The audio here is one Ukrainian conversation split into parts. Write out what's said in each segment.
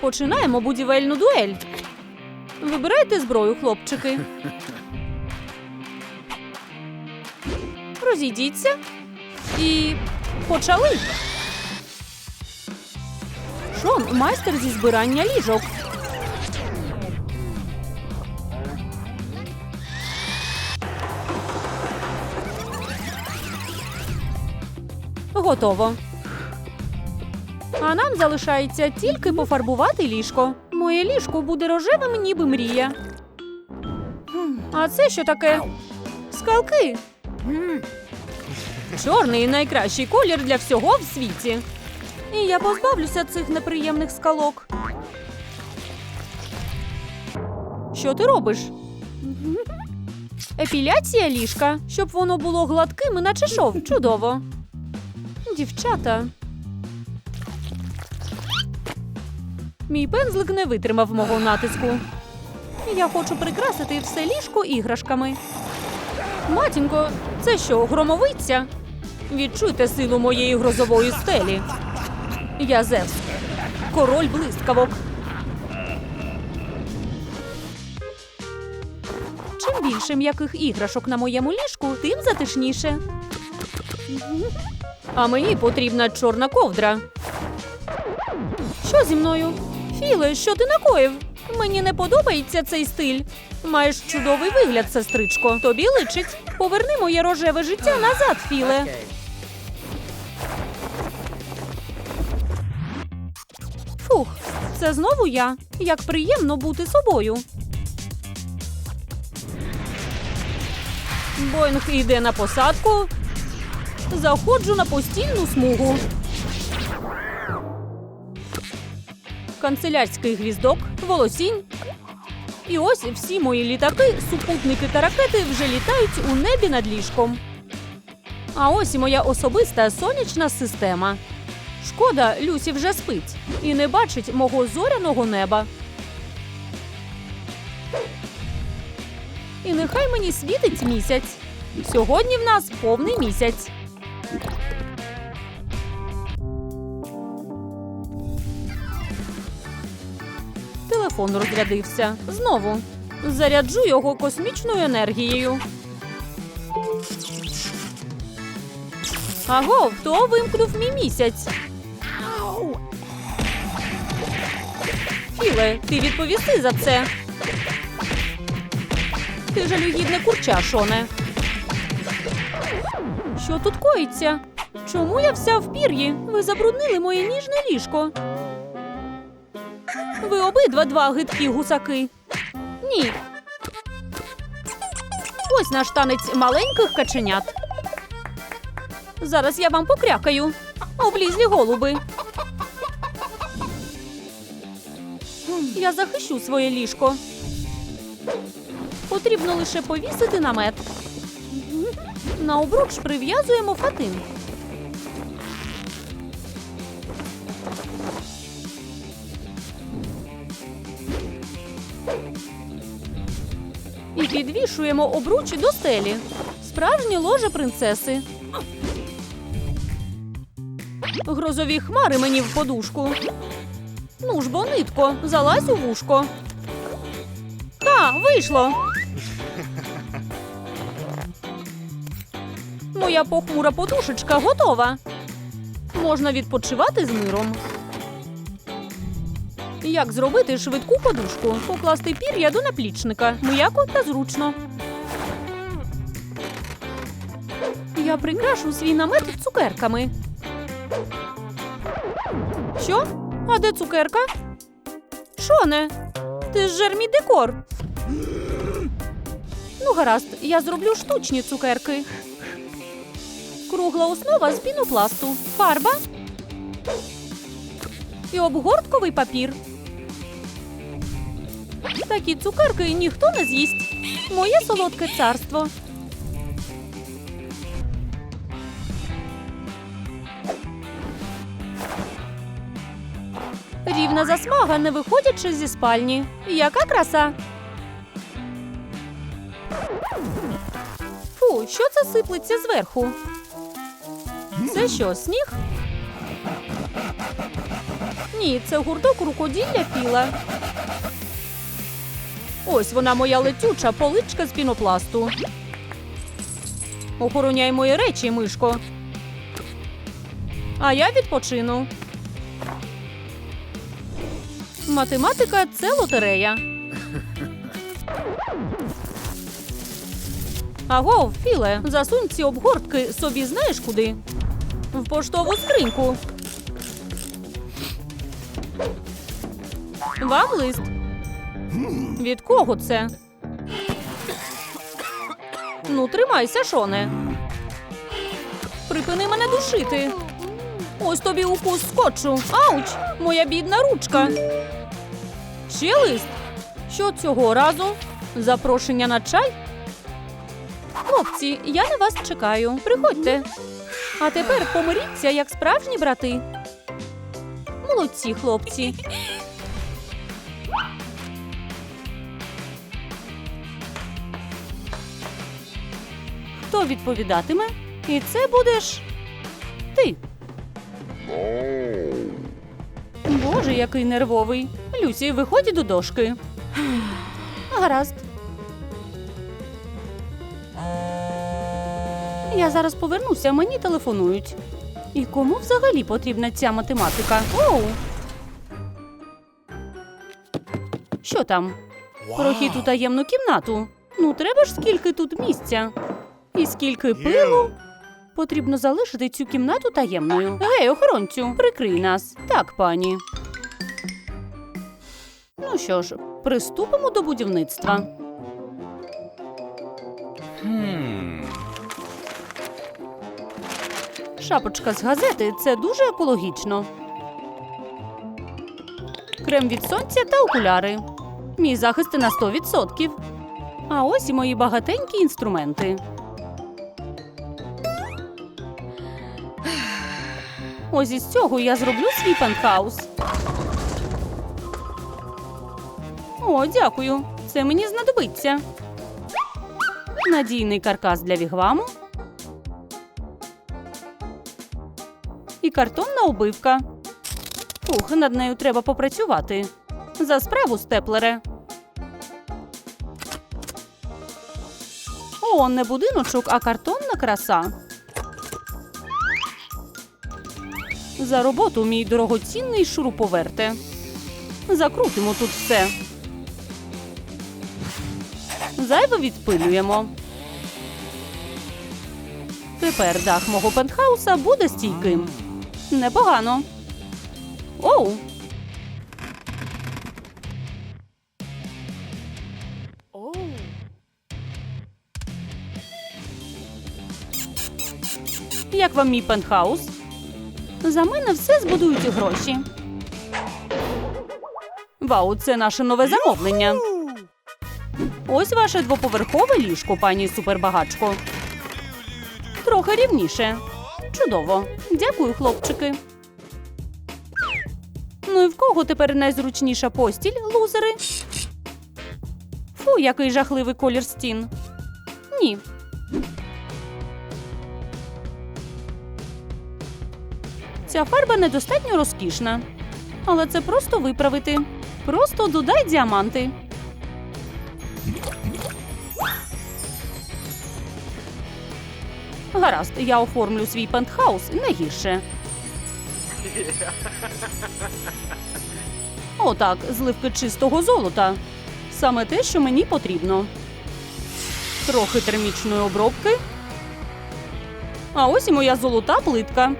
Починаємо будівельну дуель. Вибирайте зброю, хлопчики. Розійдіться. І почали. Шон майстер зі збирання ліжок. Готово. А нам залишається тільки пофарбувати ліжко. Моє ліжко буде рожевим, ніби мрія. А це що таке? Скалки. Чорний найкращий колір для всього в світі. І я позбавлюся цих неприємних скалок. Що ти робиш? Епіляція ліжка, щоб воно було гладким, наче шов. Чудово. Дівчата. Мій пензлик не витримав мого натиску. Я хочу прикрасити все ліжко іграшками. Матінко, це що, громовиця? Відчуйте силу моєї грозової стелі. Я Зевс, король блискавок. Чим більше м'яких іграшок на моєму ліжку, тим затишніше. А мені потрібна чорна ковдра. Що зі мною? Філе, що ти накоїв? Мені не подобається цей стиль. Маєш чудовий вигляд, сестричко. Тобі личить. Поверни моє рожеве життя назад, Філе. Фух, це знову я. Як приємно бути собою. Боїнг йде на посадку. Заходжу на постійну смугу. Канцелярський гвіздок, волосінь. І ось всі мої літаки, супутники та ракети вже літають у небі над ліжком. А ось і моя особиста сонячна система. Шкода, Люсі вже спить і не бачить мого зоряного неба. І нехай мені світить місяць. Сьогодні в нас повний місяць. Телефон розрядився. Знову. Заряджу його космічною енергією. Аго, хто вимкнув мій місяць? Філе, ти відповісти за це. Ти жалюгідне курча, Шоне. Що тут коїться? Чому я вся в пір'ї? Ви забруднили моє ніжне ліжко. Ви обидва два гидкі гусаки. Ні. Ось наш танець маленьких каченят. Зараз я вам покрякаю. Облізлі голуби. Я захищу своє ліжко. Потрібно лише повісити намет. На обруч прив'язуємо фатин. Підвішуємо обруч до стелі. Справжнє ложе принцеси. Грозові хмари мені в подушку. Ну ж бо, нитко, залазь у вушко. Та, вийшло. Моя похмура подушечка готова. Можна відпочивати з миром. Як зробити швидку подушку? Покласти пір'я до наплічника. М'яко та зручно. Я прикрашу свій намет цукерками. Що? А де цукерка? Шоне? Ти ж жермі декор. Ну, гаразд, я зроблю штучні цукерки. Кругла основа з пінопласту, фарба і обгортковий папір. Такі цукерки ніхто не з'їсть. Моє солодке царство. Рівна засмага, не виходячи зі спальні. Яка краса? Фу, що це сиплеться зверху? Це що, сніг? Ні, це гурток рукоділля філа. Ось вона моя летюча поличка з пінопласту. Охороняй мої речі, мишко. А я відпочину. Математика це лотерея. Аго, Філе, засунь ці обгортки собі знаєш куди? В поштову скриньку. Вам лист. Від кого це? Ну, тримайся, Шоне. Припини мене душити. Ось тобі укус скотчу. Ауч! Моя бідна ручка. Ще лист. Що цього разу? Запрошення на чай? Хлопці, я на вас чекаю. Приходьте. А тепер помиріться, як справжні брати. Молодці, хлопці. Хто відповідатиме? І це будеш ти. Боже, який нервовий. Люсі, виходь до дошки. Гаразд. Я зараз повернуся, мені телефонують. І кому взагалі потрібна ця математика? Оу. Що там? Прохід у таємну кімнату. Ну, треба ж скільки тут місця. І скільки пилу. Потрібно залишити цю кімнату таємною. Гей, охоронцю, прикрий нас. Так, пані. Ну що ж, приступимо до будівництва. Шапочка з газети це дуже екологічно. Крем від сонця та окуляри. Мій захист на 100%. А ось і мої багатенькі інструменти. Ось із цього я зроблю свій пентхаус. О, дякую. Це мені знадобиться. Надійний каркас для вігваму. І картонна обивка. Ух, над нею треба попрацювати. За справу, степлере. О, не будиночок, а картонна краса. За роботу, мій дорогоцінний шуруповерте. Закрутимо тут все. Зайве відпилюємо. Тепер дах мого пентхауса буде стійким. Непогано. Оу. Як вам мій пентхаус? За мене все збудують гроші. Вау, це наше нове замовлення. Ось ваше двоповерхове ліжко, пані супербагачко. Трохи рівніше. Чудово. Дякую, хлопчики. Ну і в кого тепер найзручніша постіль, лузери? Фу, який жахливий колір стін. Ні. Ця фарба недостатньо розкішна. Але це просто виправити. Просто додай діаманти. Гаразд, я оформлю свій пентхаус не гірше. Отак, зливки чистого золота. Саме те, що мені потрібно. Трохи термічної обробки. А ось і моя золота плитка.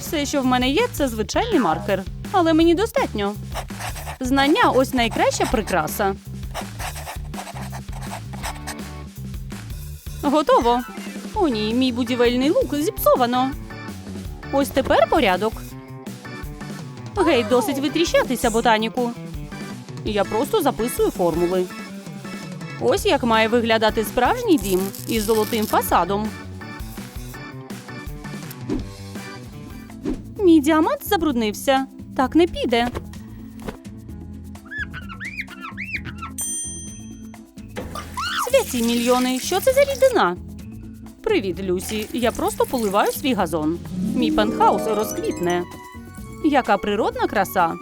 Все, що в мене є, це звичайний маркер. Але мені достатньо. Знання ось найкраща прикраса. Готово. О, ні, мій будівельний лук зіпсовано. Ось тепер порядок. Гей, досить витріщатися, ботаніку. Я просто записую формули. Ось як має виглядати справжній дім із золотим фасадом. Мій діамант забруднився. Так не піде. Святі мільйони, що це за рідина? Привіт, Люсі. Я просто поливаю свій газон. Мій пентхаус розквітне. Яка природна краса.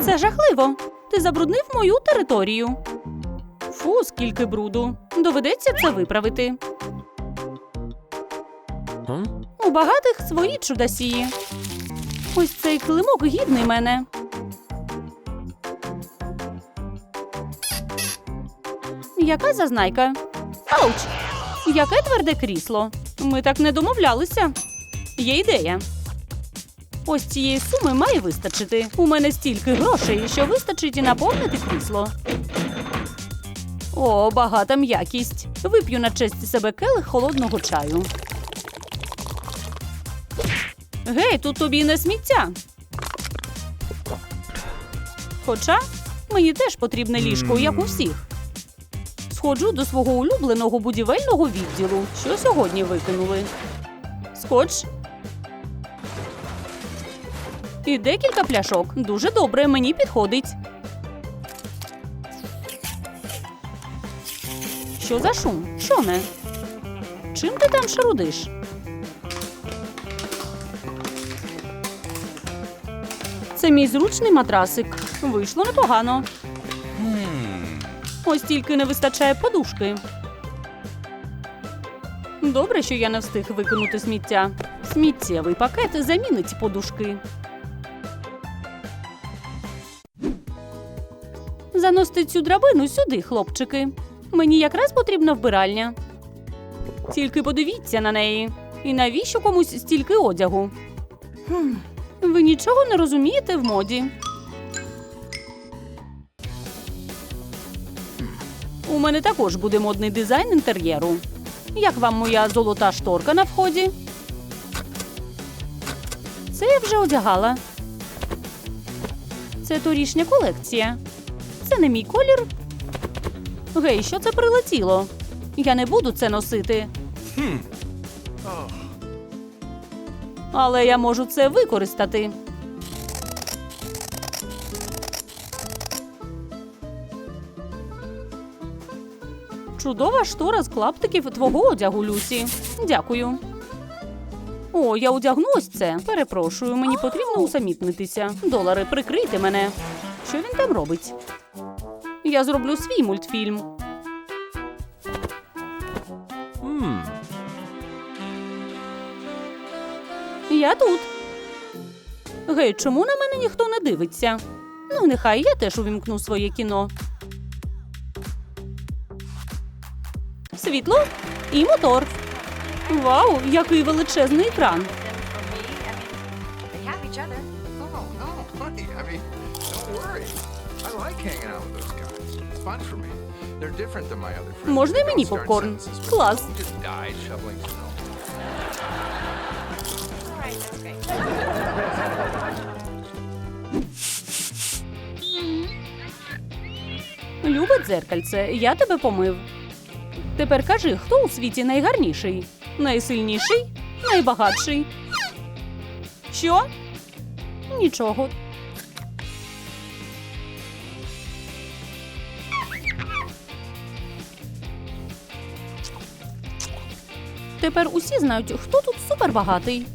Це жахливо. Ти забруднив мою територію. Фу, скільки бруду. Доведеться це виправити. Багатих свої чудасії. Ось цей килимок гідний мене. Яка зазнайка? Ауч! Яке тверде крісло. Ми так не домовлялися. Є ідея. Ось цієї суми має вистачити. У мене стільки грошей, що вистачить і наповнити крісло. О, багата м'якість. Вип'ю на честь себе келих холодного чаю. Гей, тут тобі не сміття. Хоча мені теж потрібне ліжко, як у всіх. Сходжу до свого улюбленого будівельного відділу, що сьогодні викинули. Скотч. І декілька пляшок. Дуже добре, мені підходить. Що за шум? Шоне? Чим ти там шарудиш? Це мій зручний матрасик. Вийшло непогано. Ось тільки не вистачає подушки. Добре, що я не встиг викинути сміття. Сміттєвий пакет замінить подушки. Заносьте цю драбину сюди, хлопчики. Мені якраз потрібна вбиральня. Тільки подивіться на неї. І навіщо комусь стільки одягу? Ви нічого не розумієте в моді. У мене також буде модний дизайн інтер'єру. Як вам моя золота шторка на вході? Це я вже одягала. Це торішня колекція. Це не мій колір. Гей, що це прилетіло? Я не буду це носити. Але я можу це використати. Чудова штора з клаптиків твого одягу, Люсі. Дякую. О, я одягну ось це. Перепрошую, мені потрібно усамітнитися. Долари, прикрийте мене. Що він там робить? Я зроблю свій мультфільм. Я тут. Гей, чому на мене ніхто не дивиться? Ну, нехай я теж увімкну своє кіно. Світло і мотор. Вау, який величезний екран. Oh. Можна They мені попкорн? Клас. Любе дзеркальце, я тебе помив. Тепер кажи, хто у світі найгарніший? Найсильніший? Найбагатший? Що? Нічого. Тепер усі знають, хто тут супербагатий.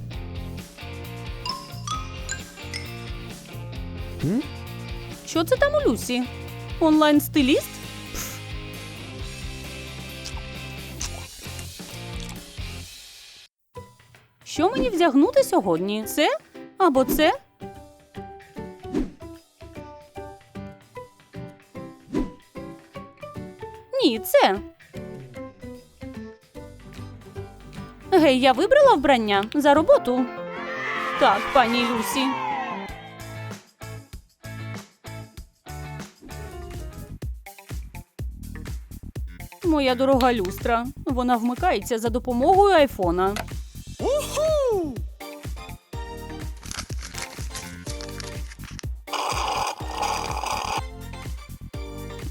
Що це там у Люсі? Онлайн-стиліст? Що мені вдягнути сьогодні? Це або це? Ні, це. Гей, я вибрала вбрання за роботу. Так, пані Люсі. Моя дорога люстра. Вона вмикається за допомогою айфона.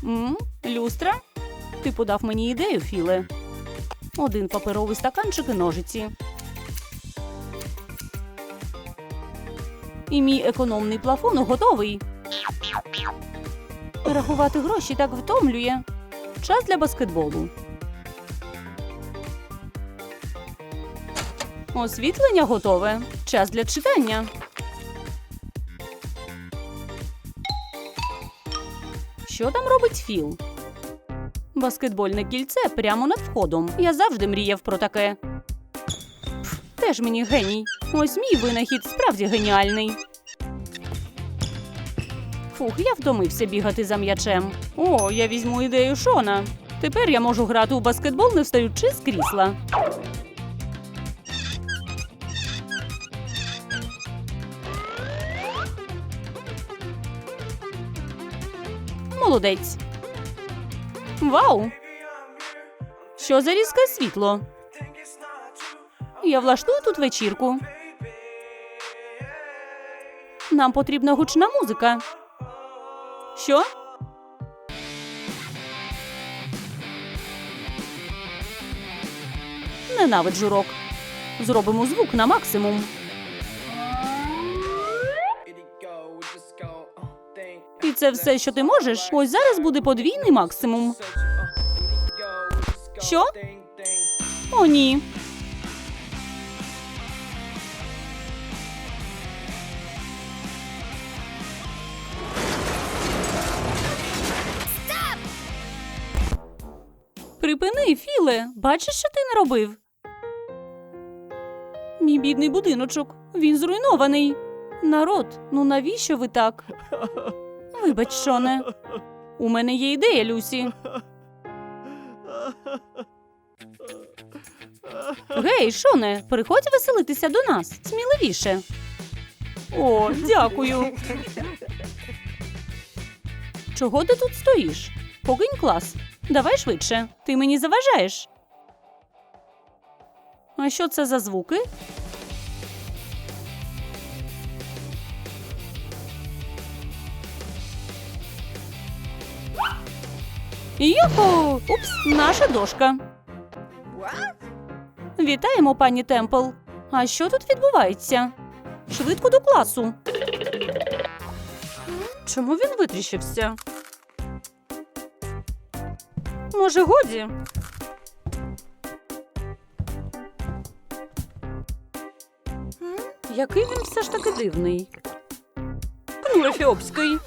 М? Люстра? Ти подав мені ідею, Філе. Один паперовий стаканчик і ножиці. І мій економний плафон готовий. Рахувати гроші так втомлює час для баскетболу. Освітлення готове. Час для читання. Що там робить Філ? Баскетбольне кільце прямо над входом. Я завжди мріяв про таке. Теж мені геній. Ось мій винахід справді геніальний. Фух, я втомився бігати за м'ячем. О, я візьму ідею Шона. Тепер я можу грати у баскетбол, не встаючи з крісла. Молодець. Вау! Що за різке світло? Я влаштую тут вечірку. Нам потрібна гучна музика. Що? Ненавиджу рок. Зробимо звук на максимум. І це все, що ти можеш? Ось зараз буде подвійний максимум. Що? О, ні. Припини, Філе. Бачиш, що ти наробив? Мій бідний будиночок. Він зруйнований. Народ, ну навіщо ви так? Вибач, Шоне. У мене є ідея, Люсі. Гей, Шоне, приходь веселитися до нас. Сміливіше. О, дякую. Чого ти тут стоїш? Покинь клас. Давай швидше. Ти мені заважаєш. А що це за звуки? Юху! Упс, наша дошка. Вітаємо, пані Темпл. А що тут відбувається? Швидко до класу. Чому він витріщився? Може, годі? Який він все ж таки дивний. Кнур Ефіопський.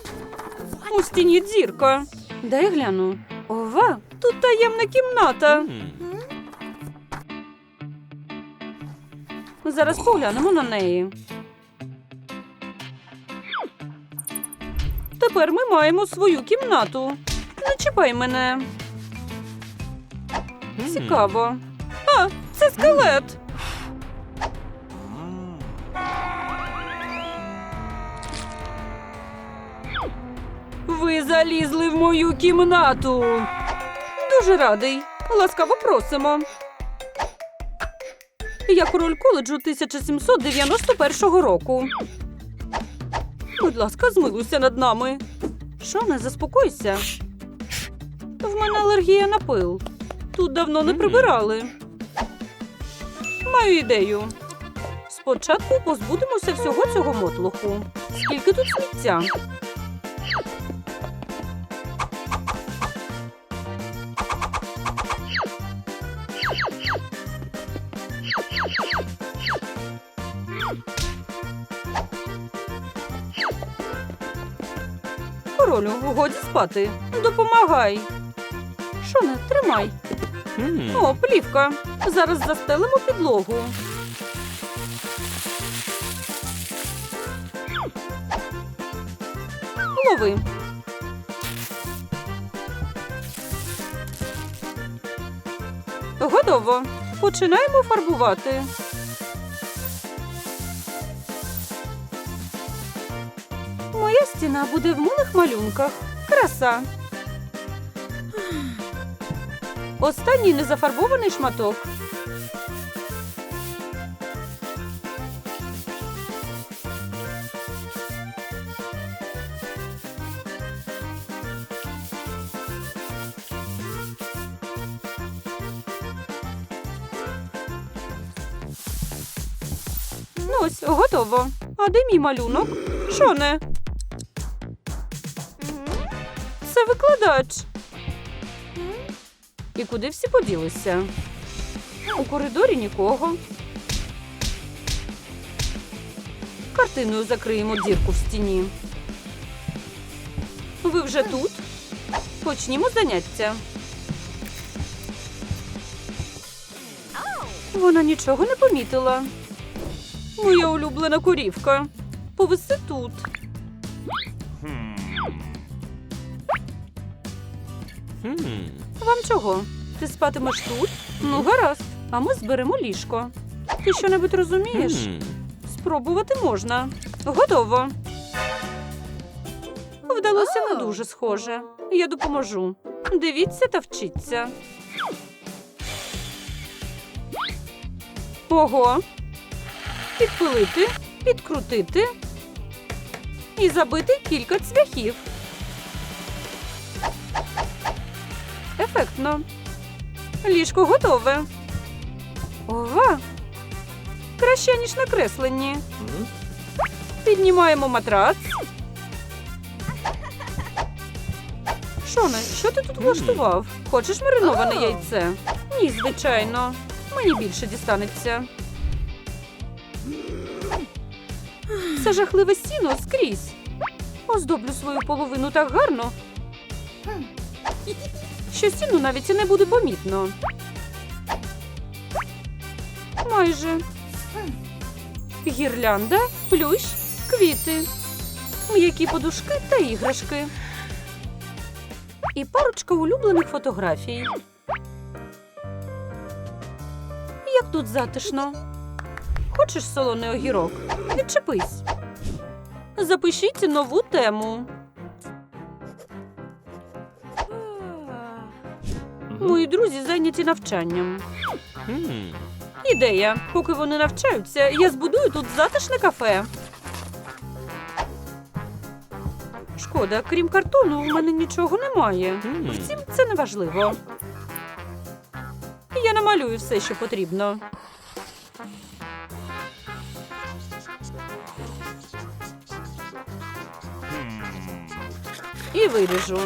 У стіні дірка. Дай гляну. Ова, тут таємна кімната. Зараз поглянемо на неї. Тепер ми маємо свою кімнату. Не чіпай мене. Цікаво. А, це скелет. Ви залізли в мою кімнату. Дуже радий. Ласкаво просимо. Я король коледжу 1791 року. Будь ласка, змилуйся над нами. Не заспокойся? В мене алергія на пил. Тут давно не прибирали. Маю ідею. Спочатку позбудемося всього цього мотлуху. Скільки тут сміття? Королю, годі спати. Допомагай. Що не тримай. О, плівка. Зараз застелимо підлогу. Лови. Готово. Починаємо фарбувати. Моя стіна буде в милих малюнках. Краса. Останній незафарбований шматок. Ну ось, готово. А де мій малюнок? Що не? Це викладач. І куди всі поділися? У коридорі нікого. Картиною закриємо дірку в стіні. Ви вже тут? Почнімо заняття. Вона нічого не помітила. Моя улюблена корівка. Повиси тут. Вам чого? Ти спатимеш тут? Ну, гаразд. А ми зберемо ліжко. Ти що-небудь розумієш? Спробувати можна. Готово. Вдалося не дуже схоже. Я допоможу. Дивіться та вчіться. Ого. Підпилити, підкрутити і забити кілька цвяхів. Ефектно. Ліжко готове. Ова! Краще, ніж на кресленні. Піднімаємо матрац. Шоне, що ти тут влаштував? Хочеш мариноване яйце? Ні, звичайно. Мені більше дістанеться. Це жахливе сіно скрізь. Оздоблю свою половину так гарно, що стіну навіть і не буде помітно. Майже. Гірлянда, плющ, квіти, м'які подушки та іграшки. І парочка улюблених фотографій. Як тут затишно. Хочеш солоний огірок? Відчепись. Запишіть нову тему. Мої друзі зайняті навчанням. Ідея. Поки вони навчаються, я збудую тут затишне кафе. Шкода, крім картону, у мене нічого немає. Втім, це не важливо. Я намалюю все, що потрібно. І виріжу.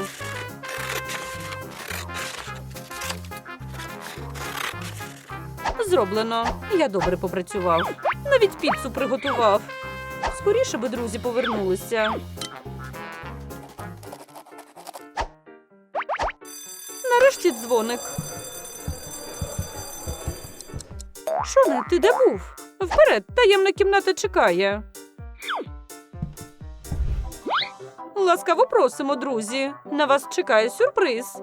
Зроблено. Я добре попрацював. Навіть піцу приготував. Скоріше би друзі повернулися. Нарешті дзвоник. Шоне, ти де був? Вперед, таємна кімната чекає. Ласкаво просимо, друзі. На вас чекає сюрприз.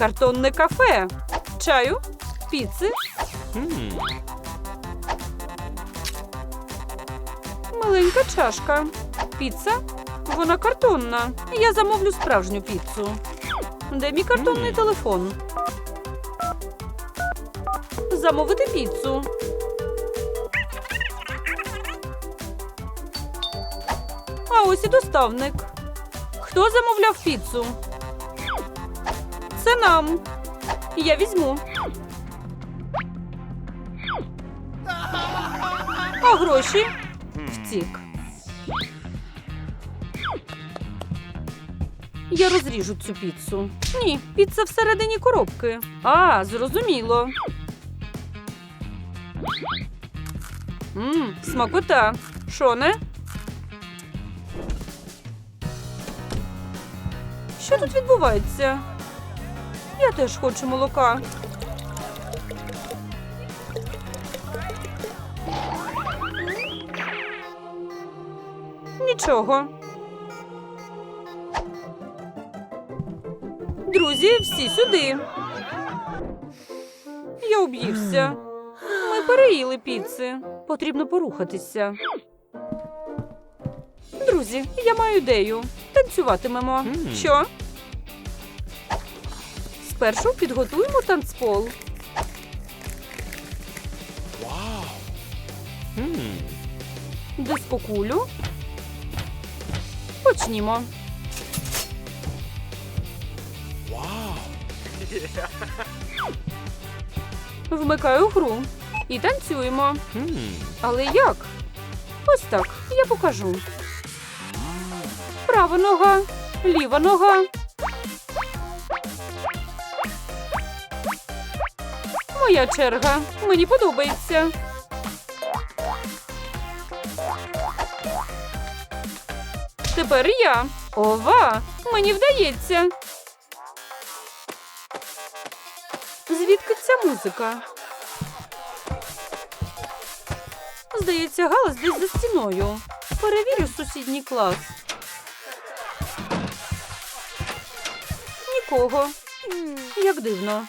Картонне кафе. Чаю, піци, маленька чашка. Піца? Вона картонна. Я замовлю справжню піцу. Де мій картонний телефон? Замовити піцу. А ось і доставник. Хто замовляв піцу? Це нам. Я візьму. А гроші? Втік. Я розріжу цю піцу. Ні, піца всередині коробки. А, зрозуміло. Мм, смакота. Шоне? Що тут відбувається? Я теж хочу молока. Нічого. Друзі, всі сюди. Я об'ївся. Ми переїли піци. Потрібно порухатися. Друзі, я маю ідею. Танцюватимемо. Що? Спершу підготуємо танцпол. Вау! Дискокулю. Почнімо. Вау! Вмикаю гру і танцюємо. Але як? Ось так. Я покажу. Права нога, ліва нога. Моя черга. Мені подобається. тепер я. Ова, мені вдається. Звідки ця музика? Здається, галас десь за стіною. Перевірю сусідній клас. Нікого. Як дивно.